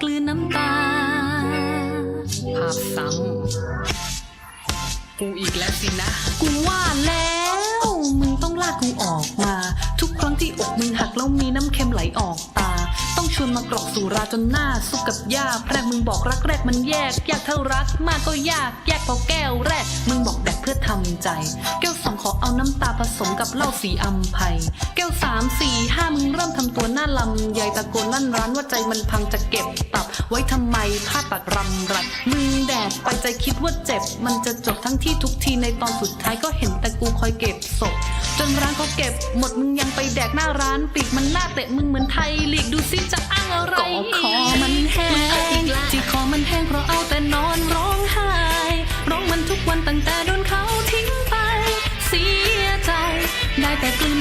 กลืนน้ำตา ภาพซ้ำกูอีกแล้วสินะ กูว่าแล้ว มึงต้องลากกูออกมา ทุกครั้งที่อกมึงหักแล้วมีน้ำเค็มไหลออกตา ต้องชวนมากรอกสุราจนหน้าสุกกับยาแพรกมึงบอกรักแรกมันแยก ยากเท่ารักมากก็ยาก แยกพอแก้วแรก มึงบอกแดกเพื่อ ทำใจ แก้วสองขอเอาน้ำตาผสมกับเหล้าสีอัมภัยแก้วสามสี่ห้ามึงเริ่มทำตัวหน้าลำใหญ่ตะโกนลั่นร้านว่าใจมันพังจะเก็บตับ ไว้ทำไมผ้าตัดรำรัดมึงแดกไปใจคิดว่าเจ็บ มันจะจบทั้งที่ทุกทีในตอนสุดท้ายก็เห็นแต่กูคอยเก็บศพจนร้านเขาเก็บหมดมึงยังไปแดกหน้าร้านปีกมันหน้าเตะมึงเหมือนไทยลีกดูซิจะอ้างอะไรก็คอมันแห้งที่คอมันแห้งเพราะเอาแต่นอนร้องไห้ร้องมันทุกวันตั้งแต่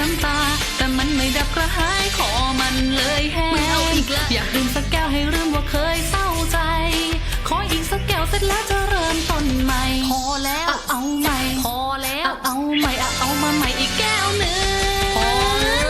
นน้ำตา แต่มันไม่ดับกระหายคอมันเลยแห้งไม่เอาอีกแล้วอยากดื่มสักแก้วให้ลืมว่าเคยเศร้าใจ ขออีกสักแก้วเสร็จแล้วจะเริ่มต้นใหม่ พอแล้วเอาเอาใหม่ พอแล้วเอาเอาใหม่เอาเอามาใหม่อีกแก้วหนึ่งพอแล้ว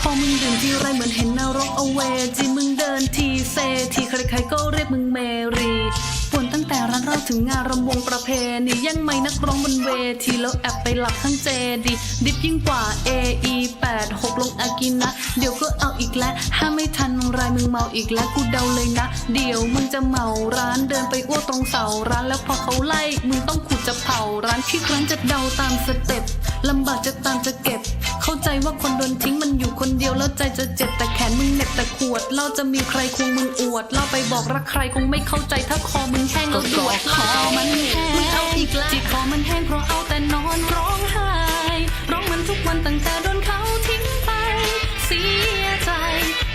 พอมึงดื่มทีไรเหมือนเห็นนรกเอาเวจีมึงเดินทีเซทีใครๆก็เรียกมึงเมรีป่ว นตั้งแต่ร้านเราถึงงานรำวงประเพณียังไม่นักร้องบนเวทีแล้วแอบไปหลับทั้งเจดีดิบยิ่งกว่า AE 8 6ลงอากินนะ เดี๋ยวก็เอาอีกแล้วห้าไม่ทันไรมึงเมาอีกแล้วกูเดาเลยนะ เดี๋ยวมึงจะเมาร้านเดินไปอ้วกตรงเสาร้านแล้วพอเขาไล่มึงต้องขุดจะเผาร้านที่ครั้นจะเดาตามสเต็ปลำบากจะตามจะเก็บ เข้าใจว่าคนโดนทิ้งมันอยู่คนเดียวแล้วใจจะเจ็บแต่แขนมึงเหน็บแต่ขวดเราจะมีใครควงมึงอวดเราไปบอกรักใครคงไม่เข้าใจถ้าคอม งแห้งแล้วดคอมันแห้งมึงเอาอีกแล้วที่คอมันแห้งเพราะเอาแต่นอนร้องไห้ ร้องมันทุกวันตั้งแต่โดนเขาทิ้งไป เสียใจ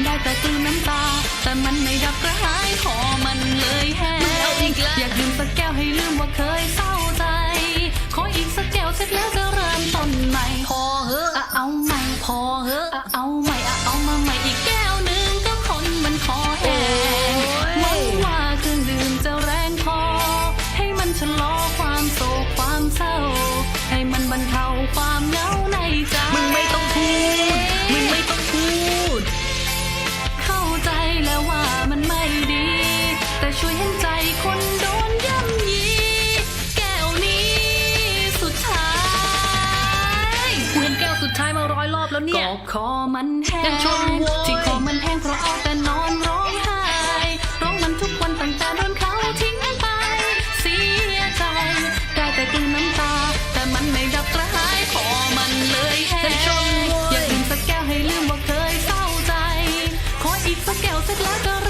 ได้แต่กลืนน้ำตา แต่มันไม่ดับกระหายคอมันเลยแห้งมึงเอาอีกแล้วอยากดื่มสักแก้วให้ลืมว่าเคยเศร้าใจ ขออีกสักแก้วเสร็จแล้วจะเริ่มต้นใหม่ พอเหอะอะเอาใหม่ พอเหอะอะเอาใหม่ ความเหงาในใจ มึงไม่ต้องพูด มึงไม่ต้องพูด เข้าใจแล้วว่ามันไม่ดี แต่ช่วยเห็นใจคนโดนย่ำยี แก้วนี้สุดท้ายกูเห็นแก้วสุดท้ายมาร้อยรอบแล้วเนี่ย ก็คอมันแห้ยังชนโว้ยที่คอมันแห้งเพราะเอาแต่นอน สักแก้วเสร็จแล้วจ